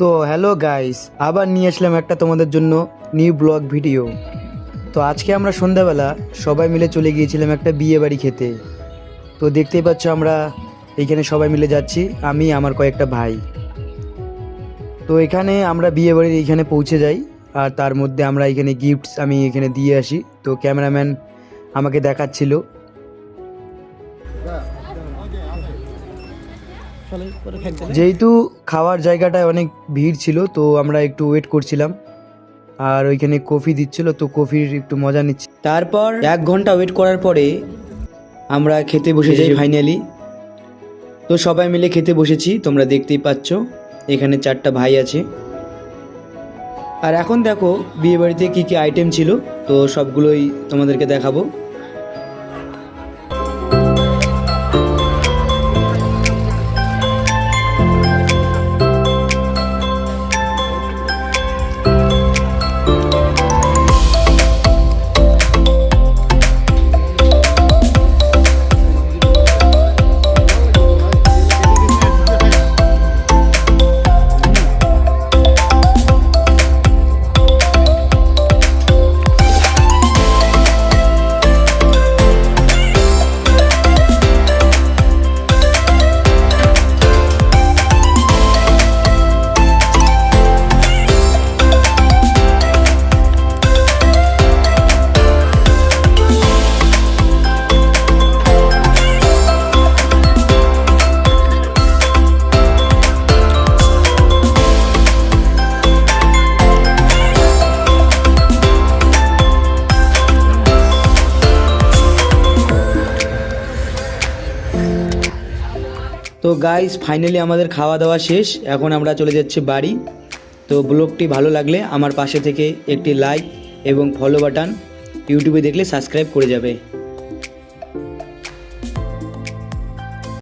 তো hello guys আবার নিয়ে আসলাম একটা তোমাদের জন্য নিউ ব্লগ ভিডিও তো আজকে আমরা সন্ধ্যাবেলা সবাই মিলে চলে গিয়েছিলাম একটা বিয়ে বাড়ি খেতে। তো দেখতেই পাচ্ছ আমরা এইখানে সবাই মিলে যাচ্ছি, আমি, আমার কয়েকটা ভাই। তো এখানে আমরা বিয়ে বাড়ির এখানে পৌঁছে যাই, আর তার মধ্যে আমরা এখানে গিফটস আমি এখানে দিয়ে আসি। তো ক্যামেরাম্যান আমাকে দেখাচ্ছিল। যেহেতু খাওয়ার জায়গাটায় অনেক ভিড় ছিল তো আমরা একটু ওয়েট করছিলাম। আর ওইখানে কফি দিচ্ছিল তো কফির একটু মজা নিচ্ছি। তারপর এক ঘণ্টা ওয়েট করার পরে আমরা খেতে বসে যাই ফাইনালি তো সবাই মিলে খেতে বসেছি তোমরা দেখতেই পাচ্ছ এখানে চারটা ভাই আছে। আর এখন দেখো বিয়ে বাড়িতে কী কী আইটেম ছিল তো সবগুলোই তোমাদেরকে দেখাবো। তো গাইস ফাইনালি আমাদের খাওয়া দাওয়া শেষ। এখন আমরা চলে যাচ্ছি বাড়ি। তো ব্লগটি ভালো লাগলে আমার পাশে থেকে একটি লাইক এবং ফলো বাটন ইউটিউবে দেখলে সাবস্ক্রাইব করে যাবে।